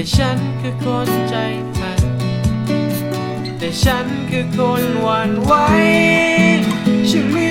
แต่ฉันคือคนใจทันแต่ฉันคือคนหวั่นไหวฉันไม่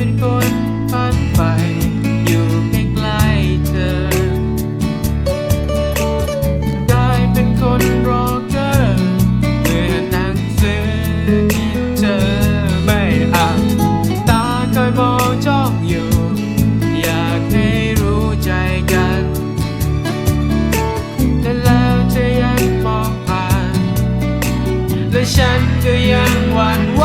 เป็นคนพันไป อยู่ใกล้ๆเธอ ได้เป็นคนรอเกอเมื่อนังสือที่เธอไม่อ่าตาคอยมองจ้องอยู่ อยากให้รู้ใจกัน และแล้วเธยังมองผ่าและฉันก็ยังหวั่นไหว